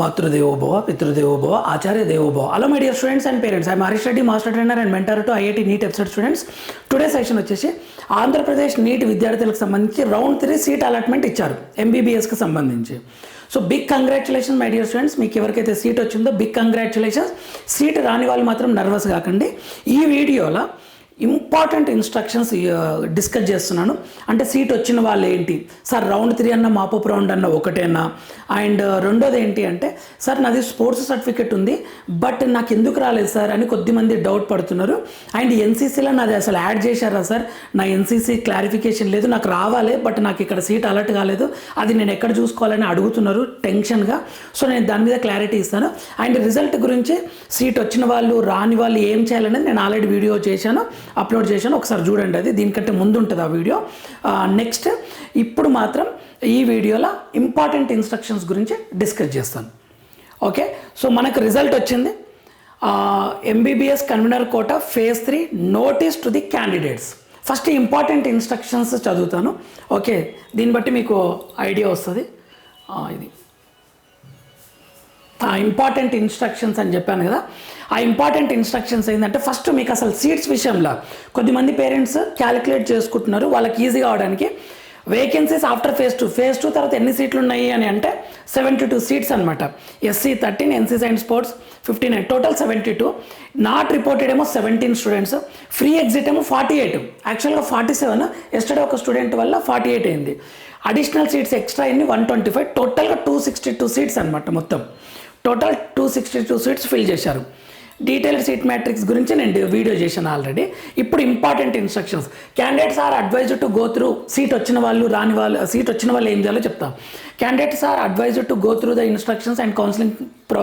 మాతృదేవోభవ పితృదేవోభవ ఆచార్య దేవోభవ hello my dear students and parents I Harish Reddy master trainer and mentor to IIT NEET episode students today session వచ్చేసి Andhra Pradesh neat విద్యార్థులకు సంబంధించి round three seat allotment ఇచ్చారు ఎంబీబీఎస్కి సంబంధించి. So big congratulation my dear students మీకు ఎవరికైతే seat వచ్చిందో big congratulations seat రాని వాళ్ళు మాత్రం నర్వస్ కాకండి. ఈ వీడియోలో ఇంపార్టెంట్ ఇన్స్ట్రక్షన్స్ డిస్కస్ చేస్తున్నాను. అంటే సీట్ వచ్చిన వాళ్ళు ఏంటి సార్ రౌండ్ త్రీ అన్న మాపప్ రౌండ్ అన్న ఒకటేనా? అండ్ రెండోది ఏంటి అంటే సార్ నాది స్పోర్ట్స్ సర్టిఫికెట్ ఉంది బట్ నాకు ఎందుకు రాలేదు సార్ అని కొద్దిమంది డౌట్ పడుతున్నారు. అండ్ ఎన్సీసీలో నాది అసలు యాడ్ చేశారా సార్? నా ఎన్సీసీ క్లారిఫికేషన్ లేదు నాకు రావాలి బట్ నాకు ఇక్కడ సీట్ అలర్ట్ కాలేదు. అది నేను ఎక్కడ చూసుకోవాలని అడుగుతున్నారు టెన్షన్గా. సో నేను దాని మీద క్లారిటీ ఇస్తాను. అండ్ రిజల్ట్ గురించి సీట్ వచ్చిన వాళ్ళు రాని వాళ్ళు ఏం చేయాలనేది నేను ఆల్రెడీ వీడియో చేశాను. అప్లోడ్ చేశాను. ఒకసారి చూడండి అది. దీనికంటే ముందు ఉంటుంది ఆ వీడియో. నెక్స్ట్ ఇప్పుడు మాత్రం ఈ వీడియోలో ఇంపార్టెంట్ ఇన్స్ట్రక్షన్స్ గురించి డిస్కస్ చేస్తాను. ఓకే? సో మనకు రిజల్ట్ వచ్చింది. MBBS convener quota phase three notice to the candidates. First important instructions చదువుతాను. ఓకే? దీన్ని బట్టి మీకు ఐడియా వస్తుంది. ఇది. ఇంపార్టెంట్ ఇన్స్ట్రక్షన్స్ అని చెప్పాను కదా. ఆ ఇంపార్టెంట్ ఇన్స్ట్రక్షన్స్ ఏంటంటే ఫస్ట్ మీకు అసలు సీట్స్ విషయంలో కొద్దిమంది పేరెంట్స్ క్యాలిక్యులేట్ చేసుకుంటున్నారు. వాళ్ళకి ఈజీగా అవడానికి vacancies after phase two phase two తర్వాత ఎన్ని సీట్లు ఉన్నాయి అని అంటే సెవెంటీ టూ సీట్స్ అనమాట SC thirteen NCCs and sports fifty nine total seventy two not reported ఏమో సెవెంటీన్ స్టూడెంట్స్ ఫ్రీ ఎగ్జిట్ ఏమో ఫార్టీ ఎయిట్ యాక్చువల్గా ఫార్టీ సెవెన్ ఎస్టర్డే ఒక స్టూడెంట్ వల్ల ఫార్టీ ఎయిట్ అయింది. అడిషనల్ సీట్స్ ఎక్స్ట్రా అయింది వన్ ట్వంటీ ఫైవ్ టోటల్గా two sixty two seats అనమాట మొత్తం. Total two sixty two seats fill చేశారు. డీటెయిల్డ్ సీట్ మ్యాట్రిక్స్ గురించి నేను వీడియో చేశాను ఆల్రెడీ ఇప్పుడు important instructions candidates are advised to go through seat వచ్చిన వాళ్ళు రాని వాళ్ళు సీట్ వచ్చిన వాళ్ళు ఏం చేయాలో చెప్తాం. Candidates are advised to go through the instructions and counselling pro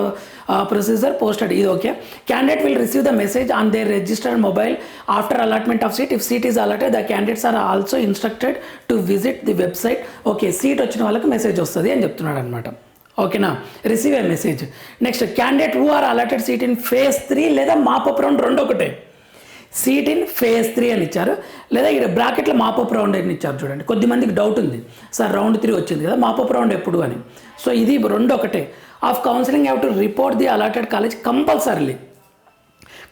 procedure posted ఇది okay candidate will receive the message on their registered mobile after allotment of seat if seat is allotted the candidates are also instructed to visit the website okay seat వచ్చిన వాళ్ళకి message వస్తుంది అని చెప్తున్నాడు అనమాట ఓకేనా? Receive a message next candidate who are allotted seat in phase three లేదా mop up round రెండు ఒకటే. సీట్ ఇన్ ఫేజ్ త్రీ అని ఇచ్చారు. లేదా ఇక్కడ బ్రాకెట్లో మాపప్ రౌండ్ అని ఇచ్చారు చూడండి. కొద్దిమందికి డౌట్ ఉంది. సార్ రౌండ్ త్రీ వచ్చింది కదా మాపప్ రౌండ్ ఎప్పుడు అని. సో ఇది రెండు ఒకటే. Of counselling have to report the allotted college compulsorily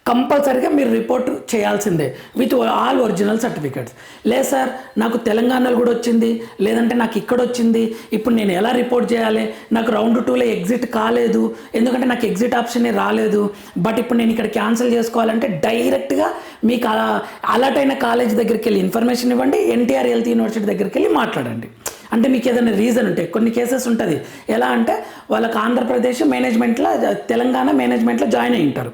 కంపల్సరీగా మీరు రిపోర్ట్ చేయాల్సిందే విత్ ఆల్ ఒరిజినల్ సర్టిఫికేట్స్. లేదు సార్ నాకు తెలంగాణలో కూడా వచ్చింది లేదంటే నాకు ఇక్కడ వచ్చింది. ఇప్పుడు నేను ఎలా రిపోర్ట్ చేయాలి? నాకు రౌండ్ టూలో ఎగ్జిట్ కాలేదు ఎందుకంటే నాకు ఎగ్జిట్ ఆప్షన్ రాలేదు. బట్ ఇప్పుడు నేను ఇక్కడ క్యాన్సిల్ చేసుకోవాలంటే డైరెక్ట్గా మీకు అలా అలర్ట్ అయిన కాలేజ్ దగ్గరికి వెళ్ళి ఇన్ఫర్మేషన్ ఇవ్వండి ఎన్టీఆర్ హెల్త్ యూనివర్సిటీ దగ్గరికి వెళ్ళి మాట్లాడండి. అంటే మీకు ఏదైనా రీజన్ ఉంటే కొన్ని కేసెస్ ఉంటుంది. ఎలా అంటే వాళ్ళకి ఆంధ్రప్రదేశ్ మేనేజ్మెంట్లో తెలంగాణ మేనేజ్మెంట్లో జాయిన్ అయి ఉంటారు.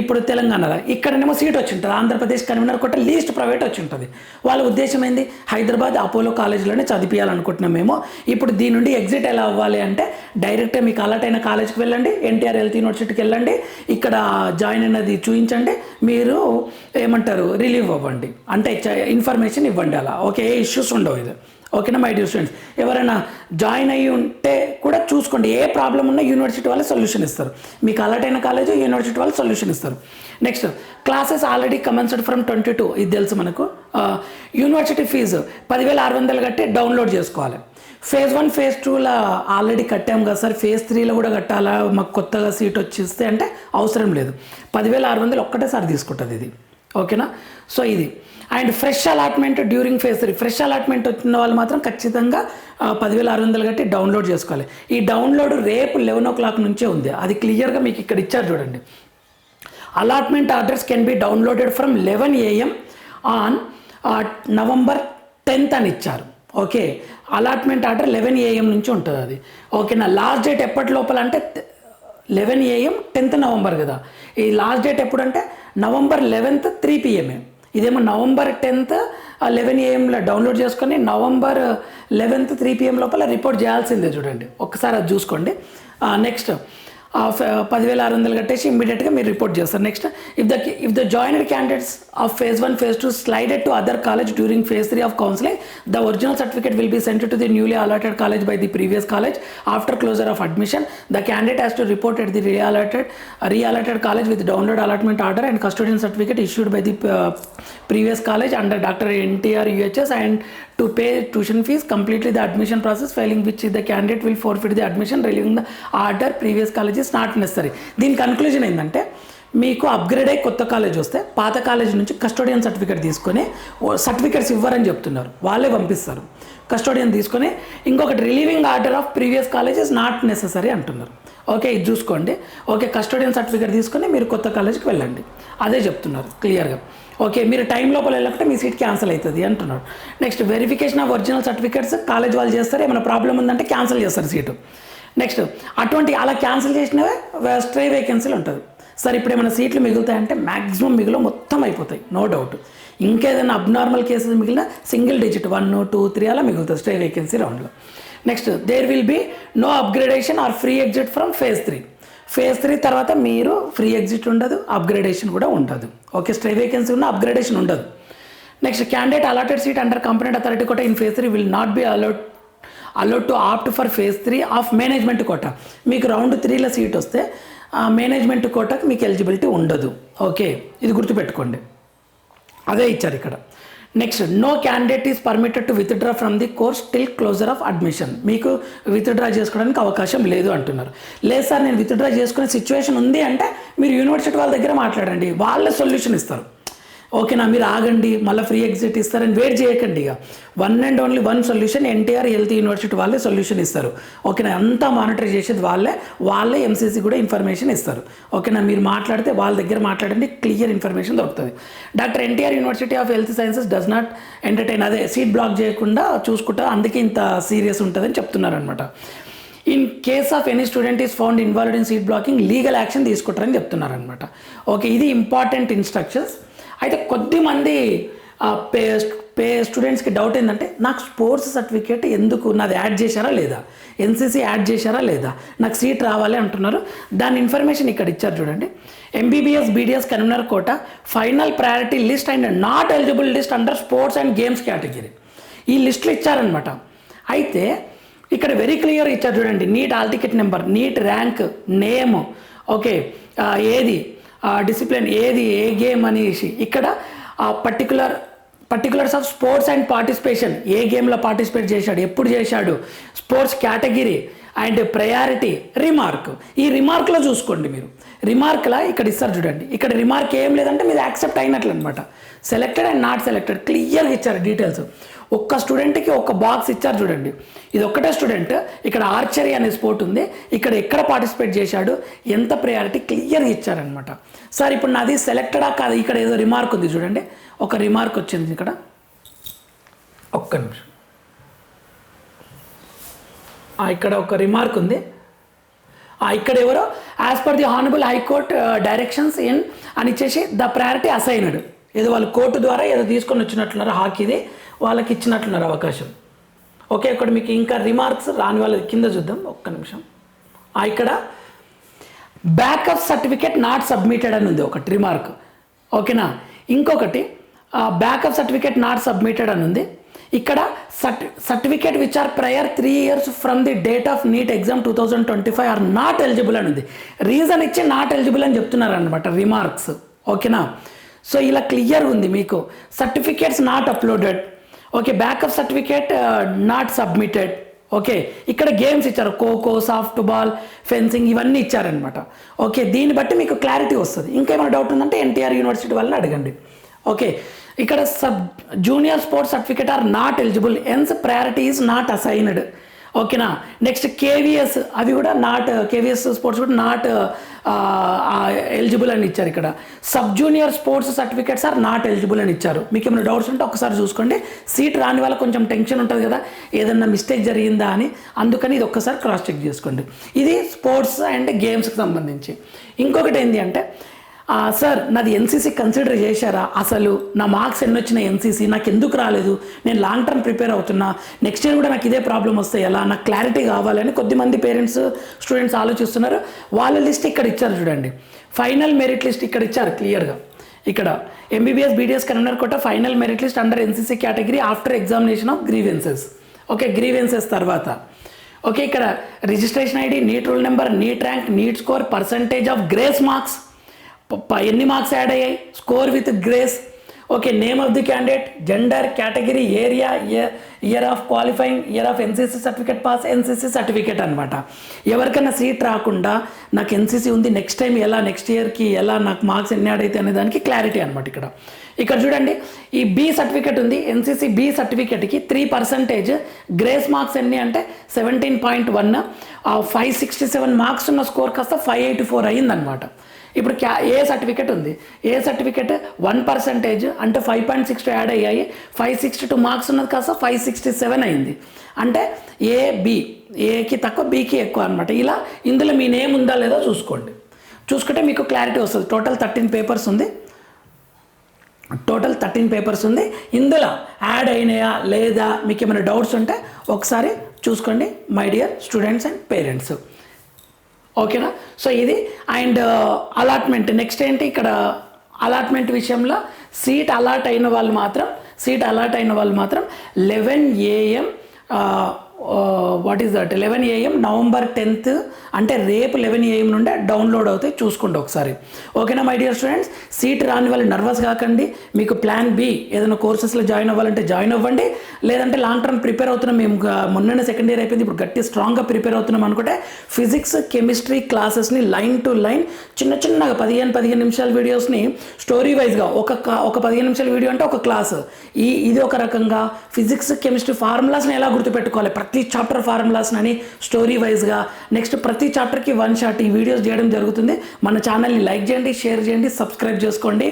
ఇప్పుడు తెలంగాణలో ఇక్కడనేమో సీట్ వచ్చి ఉంటుంది. ఆంధ్రప్రదేశ్ కన్వీనర్ కొట్ట లీస్ట్ ప్రైవేట్ వచ్చి ఉంటుంది. వాళ్ళ ఉద్దేశం ఏంది? హైదరాబాద్ అపోలో కాలేజీలోనే చదివించాలనుకుంటున్నాం మేము. ఇప్పుడు దీని నుండి ఎగ్జిట్ ఎలా అవ్వాలి అంటే డైరెక్ట్గా మీకు అలర్ట్ అయిన కాలేజ్కి వెళ్ళండి ఎన్టీఆర్ హెల్త్ యూనివర్సిటీకి వెళ్ళండి ఇక్కడ జాయిన్ అయినది చూపించండి మీరు ఏమంటారు రిలీవ్ అవ్వండి. అంటే ఇన్ఫర్మేషన్ ఇవ్వండి అలా. ఓకే ఏ ఇష్యూస్ ఉండవు ఇది. ఓకేనా మై డియర్ స్టూడెంట్స్ ఎవరైనా జాయిన్ అయ్యి ఉంటే కూడా చూసుకోండి. ఏ ప్రాబ్లం ఉన్నా యూనివర్సిటీ వాళ్ళు సొల్యూషన్ ఇస్తారు. మీకు అలర్ట్ అయిన కాలేజ్ యూనివర్సిటీ వాళ్ళు సొల్యూషన్ ఇస్తారు. Next classes already commenced from twenty two ఇది తెలుసు మనకు. Uh, యూనివర్సిటీ ఫీజు పదివేల ఆరు వందలు కట్టి డౌన్లోడ్ చేసుకోవాలి. ఫేజ్ వన్ ఫేజ్ టూలో ఆల్రెడీ కట్టాము కదా సార్. ఫేజ్ త్రీలో కూడా కట్టాలా? మాకు కొత్తగా సీట్ వచ్చిస్తే అంటే అవసరం లేదు. పదివేల ఆరు వందలు ఒక్కటేసారి తీసుకుంటుంది ఇది. ఓకేనా? సో ఇది. And fresh allotment during phase three. Fresh allotment వచ్చిన వాళ్ళు మాత్రం ఖచ్చితంగా పదివేల ఆరు వందలు కట్టి డౌన్లోడ్ చేసుకోవాలి. ఈ డౌన్లోడ్ రేపు లెవెన్ ఓ క్లాక్ నుంచే ఉంది. అది క్లియర్గా మీకు ఇక్కడ ఇచ్చారు చూడండి. Allotment orders can be downloaded from eleven AM on November tenth అని ఇచ్చారు. Okay. Allotment order eleven AM నుంచి ఉంటుంది అది. ఓకేనా? లాస్ట్ డేట్ ఎప్పటి లోపల అంటే లెవెన్ ఏఎం టెన్త్ నవంబర్ కదా. ఈ లాస్ట్ డేట్ ఎప్పుడంటే నవంబర్ లెవెన్త్ త్రీ పిఎంఏ ఇదేమో నవంబర్ టెన్త్ లెవెన్ ఏఎంలో డౌన్లోడ్ చేసుకొని నవంబర్ లెవెన్త్ త్రీ పిఎం లోపల రిపోర్ట్ చేయాల్సిందే చూడండి. ఒక్కసారి అది చూసుకోండి. నెక్స్ట్ పదివేల ఆరు వందలు కట్టేసి ఇమ్మీడియట్గా మీరు రిపోర్ట్ చేస్తారు. Next if the if the joined candidates of phase one phase two slided to other college during phase three of counselling the original certificate will be sent to the newly allotted college by the previous college after closure of admission the candidate has to report at the reallotted reallotted college with download allotment order and custodian certificate issued by the previous college college doctor NTR NTR and to pay tuition fee completely the admission process filing which the candidate will forfeit the admission relieving the order previous colleges not necessary దీని conclusion ఏంటంటే మీకు upgrade అయ్యి కొత్త college వస్తే పాత college నుంచి custodian certificate తీసుకొని certificates ఇవ్వరని చెప్తున్నారు. వాళ్ళే పంపిస్తారు. కస్టోడియన్ తీసుకొని ఇంకొకటి relieving order of previous colleges not necessary అంటున్నారు. ఓకే ఇది చూసుకోండి. ఓకే కస్టోడియన్ సర్టిఫికేట్ తీసుకొని మీరు కొత్త కాలేజ్కి వెళ్ళండి. అదే చెప్తున్నారు క్లియర్గా. ఓకే మీరు టైం లోపల వెళ్ళకుంటే మీ సీట్ క్యాన్సిల్ అవుతుంది అంటున్నారు. Next verification of original certificates college వాళ్ళు చేస్తారు? ఏమైనా ప్రాబ్లం ఉందంటే క్యాన్సిల్ చేస్తారు సీటు. నెక్స్ట్ అటువంటి అలా క్యాన్సిల్ చేసినవే స్ట్రే వేకెన్సీలు ఉంటుంది. సార్ ఇప్పుడు ఏమైనా సీట్లు మిగులుతాయంటే మ్యాక్సిమం మిగులు మొత్తం అయిపోతాయి నో డౌట్ ఇంకేదైనా అబ్నార్మల్ కేసెస్ మిగిలిన single digit one two three అలా మిగులుతుంది స్ట్రే వేకెన్సీ రౌండ్లో next there will be no upgradation or free exit from phase three phase three తర్వాత మీరు ఫ్రీ ఎగ్జిట్ ఉండదు అప్గ్రేడేషన్ కూడా ఉండదు. ఓకే స్టే వేకెన్సీ ఉన్న అప్గ్రేడేషన్ ఉండదు. Next candidate allotted seat under competent authority quota in phase three will not be allowed allowed to opt for phase three of management quota మీకు round త్రీలో seat వస్తే ఆ management కోటకు మీకు eligibility ఉండదు. Okay ఇది గుర్తుపెట్టుకోండి. అదే ఇచ్చారు ఇక్కడ. Next no candidate is permitted to withdraw from the course till closure of admission మీకు విత్డ్రా చేసుకోవడానికి అవకాశం లేదు అంటున్నారు. లేదు సార్ నేను విత్డ్రా చేసుకునే సిచ్యువేషన్ ఉంది అంటే మీరు యూనివర్సిటీ వాళ్ళ దగ్గర మాట్లాడండి. వాళ్ళే సొల్యూషన్ ఇస్తారు. ఓకేనా మీరు ఆగండి మళ్ళీ ఫ్రీ ఎగ్జిట్ ఇస్తారని వెయిట్ చేయకండి ఇక. One and only one solution NTR health university వాళ్ళే సొల్యూషన్ ఇస్తారు. ఓకేనా అంతా మానిటర్ చేసేది వాళ్ళే వాళ్ళే ఎంసీసీ కూడా ఇన్ఫర్మేషన్ ఇస్తారు. ఓకేనా మీరు మాట్లాడితే వాళ్ళ దగ్గర మాట్లాడండి క్లియర్ ఇన్ఫర్మేషన్ దొరుకుతుంది. Doctor NTR university of health sciences does not entertain అదే సీట్ బ్లాక్ చేయకుండా చూసుకుంటా అందుకే ఇంత సీరియస్ ఉంటుందని చెప్తున్నారనమాట in case of any student is found involved in seat blocking legal action తీసుకుంటారని చెప్తున్నారనమాట ఓకే ఇది ఇంపార్టెంట్ ఇన్స్ట్రక్షన్స్ అయితే కొద్దిమంది పే పే స్టూడెంట్స్కి డౌట్ ఏంటంటే నాకు స్పోర్ట్స్ సర్టిఫికేట్ ఎందుకు నాది యాడ్ చేశారా లేదా? ఎన్సీసీ యాడ్ చేశారా లేదా? నాకు సీట్ రావాలి అంటున్నారు. దాని ఇన్ఫర్మేషన్ ఇక్కడ ఇచ్చారు చూడండి. MBBS BDS convener quota final priority list and not eligible list under sports and games category. ఈ లిస్టులు ఇచ్చారనమాట అయితే ఇక్కడ వెరీ క్లియర్ ఇచ్చారు చూడండి NEET hall ticket number NEET rank name okay ఏది? డిసిప్లిన్ ఏది ఏ గేమ్ అనేసి. ఇక్కడ ఆ particular particulars of sports and participation ఏ గేమ్లో పార్టిసిపేట్ చేశాడు ఎప్పుడు చేశాడు sports category and priority remark ఈ రిమార్క్లో చూసుకోండి మీరు. రిమార్క్లా ఇక్కడ ఇస్తారు చూడండి. ఇక్కడ రిమార్క్ ఏం లేదంటే మీరు యాక్సెప్ట్ అయినట్లు అనమాట సెలెక్టెడ్ అండ్ నాట్ సెలెక్టెడ్ క్లియర్గా ఇచ్చారు డీటెయిల్స్ ఒక్క స్టూడెంట్కి ఒక బాక్స్ ఇచ్చారు చూడండి. ఇది ఒక్కటే స్టూడెంట్ ఇక్కడ ఆర్చరీ అనే స్పోర్ట్ ఉంది. ఇక్కడ ఎక్కడ పార్టిసిపేట్ చేశాడు ఎంత ప్రయారిటీ క్లియర్గా ఇచ్చారనమాట సార్ ఇప్పుడు నాది సెలెక్టెడా కాదు? ఇక్కడ ఏదో రిమార్క్ ఉంది చూడండి. ఒక రిమార్క్ వచ్చింది ఇక్కడ. ఒక్క నిమిషం. ఇక్కడ ఒక రిమార్క్ ఉంది. ఇక్కడ ఎవరో? As per the honourable high court directions in అని ఇచ్చేసి ద ప్రయారిటీ అసైన్డ్. ఏదో వాళ్ళు కోర్టు ద్వారా ఏదో తీసుకొని వచ్చినట్లున్నారు హాకీది. వాళ్ళకి ఇచ్చినట్లున్నారు అవకాశం. ఓకే ఇక్కడ మీకు ఇంకా రిమార్క్స్ రాని వాళ్ళ కింద చూద్దాం ఒక్క నిమిషం. ఇక్కడ బ్యాకప్ సర్టిఫికేట్ నాట్ సబ్మిటెడ్ అని ఉంది ఒకటి రిమార్క్ ఓకేనా? ఇంకొకటి బ్యాకప్ సర్టిఫికేట్ నాట్ సబ్మిటెడ్ అని ఉంది. ఇక్కడ certi certificate which are prior three years from the date of NEET exam two thousand twenty five are not eligible అని ఉంది. రీజన్ ఇచ్చి నాట్ ఎలిజిబుల్ అని చెప్తున్నారు అనమాట రిమార్క్స్ ఓకేనా? సో ఇలా క్లియర్ ఉంది మీకు. Certificates not uploaded okay backup certificate not submitted okay ఇక్కడ గేమ్స్ ఇచ్చారు. ఖోఖో సాఫ్ట్ బాల్ ఫెన్సింగ్ ఇవన్నీ ఇచ్చారనమాట ఓకే దీన్ని బట్టి మీకు క్లారిటీ వస్తుంది. ఇంకేమైనా డౌట్ ఉందంటే ఎన్టీఆర్ యూనివర్సిటీ వాళ్ళని అడగండి. ఓకే ఇక్కడ sub junior sports certificate are not eligible hence priority is not assigned ఓకేనా నెక్స్ట్ కేవీఎస్ అవి కూడా నాట్ కేవీఎస్ స్పోర్ట్స్ కూడా నాట్ ఎలిజిబుల్ అని ఇచ్చారు ఇక్కడ. Sub junior sports certificates are not eligible అని ఇచ్చారు. మీకు ఏమైనా డౌట్స్ ఉంటే ఒకసారి చూసుకోండి. సీట్ రాని వాళ్ళ కొంచెం టెన్షన్ ఉంటుంది కదా. ఏదన్నా మిస్టేక్ జరిగిందా అని. అందుకని ఇది ఒక్కసారి క్రాస్ చెక్ చేసుకోండి. ఇది స్పోర్ట్స్ అండ్ గేమ్స్కి సంబంధించి. ఇంకొకటి ఏంటి అంటే సార్ నాది ఎన్సీసీ కన్సిడర్ చేశారా? అసలు నా మార్క్స్ ఎన్ని వచ్చినాయి ఎన్సీసీ నాకు ఎందుకు రాలేదు? నేను లాంగ్ టర్మ్ ప్రిపేర్ అవుతున్నా. నెక్స్ట్ ఇయర్ కూడా నాకు ఇదే ప్రాబ్లం వస్తాయి. ఎలా? నాకు క్లారిటీ కావాలని కొద్దిమంది పేరెంట్స్ స్టూడెంట్స్ ఆలోచిస్తున్నారు. వాళ్ళ లిస్ట్ ఇక్కడ ఇచ్చారు చూడండి. ఫైనల్ మెరిట్ లిస్ట్ ఇక్కడ ఇచ్చారు క్లియర్గా ఇక్కడ MBBS BDS convener quota final merit list under NCC category after examination of grievances okay grievances తర్వాత. ఓకే ఇక్కడ registration ID NEET roll number NEET rank NEET score percentage of grace marks ఎన్ని marks add అయ్యాయి? Score with grace. Okay name of the candidate gender category area year of qualifying year of NCC certificate pass NCC certificate అనమాట ఎవరికైనా seat రాకుండా నాకు NCC ఉంది next time ఎలా next ఇయర్కి ఎలా నాకు మార్క్స్ ఎన్ని యాడ్ అయితే అనే దానికి క్లారిటీ అనమాట ఇక్కడ. ఇక్కడ చూడండి ఈ బి సర్టిఫికేట్ ఉంది. ఎన్సీసీ బి సర్టిఫికేట్కి త్రీ పర్సంటేజ్ గ్రేస్ మార్క్స్ ఎన్ని అంటే seventeen point one five sixty seven marks ఉన్న స్కోర్ కాస్త ఫైవ్ ఎయిటీ ఫోర్ అయ్యిందనమాట ఇప్పుడు క్యా ఏ సర్టిఫికేట్ ఉంది. ఏ సర్టిఫికేట్ వన్ పర్సంటేజ్ అంటే five point six two add అయ్యాయి. ఫైవ్ సిక్స్టీ టూ మార్క్స్ ఉన్నది కాస్త ఫైవ్ సిక్స్టీ సెవెన్ అయింది అంటే ఏ బి ఏకి తక్కువ బీకి ఎక్కువ అనమాట ఇలా ఇందులో మీ నేమ్ ఉందా లేదో చూసుకోండి. చూసుకుంటే మీకు క్లారిటీ వస్తుంది. టోటల్ థర్టీన్ పేపర్స్ ఉంది. టోటల్ థర్టీన్ పేపర్స్ ఉంది. ఇందులో యాడ్ అయినాయా లేదా మీకు ఏమైనా డౌట్స్ ఉంటే ఒకసారి చూసుకోండి my dear students and parents. ఓకేనా? సో ఇది అండ్ uh, అలాట్మెంట్. నెక్స్ట్ ఏంటి? ఇక్కడ అలాట్మెంట్ విషయంలో సీట్ అలాట్ అయిన వాళ్ళు మాత్రం సీట్ అలాట్ అయిన వాళ్ళు మాత్రం eleven AM what is that eleven AM November tenth అంటే రేపు లెవెన్ ఏఎం నుండే డౌన్లోడ్ అవుతాయి చూసుకోండి ఒకసారి. ఓకేనా మై డియర్ స్టూడెంట్స్ సీట్ రాని వాళ్ళు నర్వస్ కాకండి. మీకు ప్లాన్ బి ఏదైనా కోర్సెస్లో జాయిన్ అవ్వాలంటే జాయిన్ అవ్వండి. లేదంటే లాంగ్ టర్మ్ ప్రిపేర్ అవుతున్నాం మేము మొన్ననే సెకండ్ ఇయర్ అయిపోయింది ఇప్పుడు గట్టి స్ట్రాంగ్గా ప్రిపేర్ అవుతున్నాం అనుకుంటే ఫిజిక్స్ కెమిస్ట్రీ క్లాసెస్ని లైన్ టు లైన్ చిన్న చిన్నగా పదిహేను పదిహేను నిమిషాల వీడియోస్ని స్టోరీ వైజ్గా ఒక ఒక పదిహేను నిమిషాల వీడియో అంటే ఒక క్లాస్ ఈ ఇది ఒక రకంగా ఫిజిక్స్ కెమిస్ట్రీ ఫార్ములాస్ని ఎలా గుర్తుపెట్టుకోవాలి? ప్రతి చాప్టర్ ఫార్ములాస్ని అని స్టోరీ వైజ్గా నెక్స్ట్ ప్రతి చాప్టర్కి వన్ షాట్ ఈ వీడియోస్ చేయడం జరుగుతుంది. మన ఛానల్ని లైక్ చేయండి షేర్ చేయండి సబ్స్క్రైబ్ చేసుకోండి.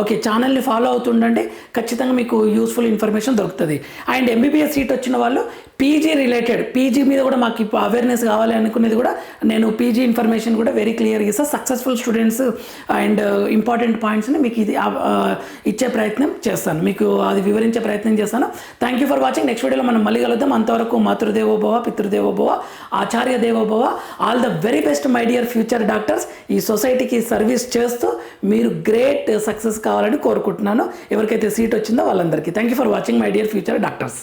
ఓకే ఛానల్ని ఫాలో అవుతుండండి. ఖచ్చితంగా మీకు యూస్ఫుల్ ఇన్ఫర్మేషన్ దొరుకుతుంది. అండ్ ఎంబీబీఎస్ సీట్ వచ్చిన వాళ్ళు పీజీ రిలేటెడ్ పీజీ మీద కూడా మాకు ఇప్పుడు అవేర్నెస్ కావాలి అనుకునేది కూడా నేను పీజీ ఇన్ఫర్మేషన్ కూడా వెరీ క్లియర్గా ఇస్తాను సక్సెస్ఫుల్ స్టూడెంట్స్ అండ్ ఇంపార్టెంట్ పాయింట్స్ని మీకు ఇది uh, uh, ఇచ్చే ప్రయత్నం చేస్తాను. మీకు అది వివరించే ప్రయత్నం చేస్తాను. Thank you for watching next వీడియోలో మనం మళ్ళీ కలుద్దాం. అంతవరకు మాతృదేవోభవ పితృదేవోభవ ఆచార్య దేవోభవ all the very best my dear future doctors ఈ సొసైటీకి సర్వీస్ చేస్తూ మీరు గ్రేట్ సక్సెస్ కావాలని కోరుకుంటున్నాను. ఎవరికైతే సీట్ వచ్చిందో వాళ్ళందరికీ. Thank you for watching my dear future doctors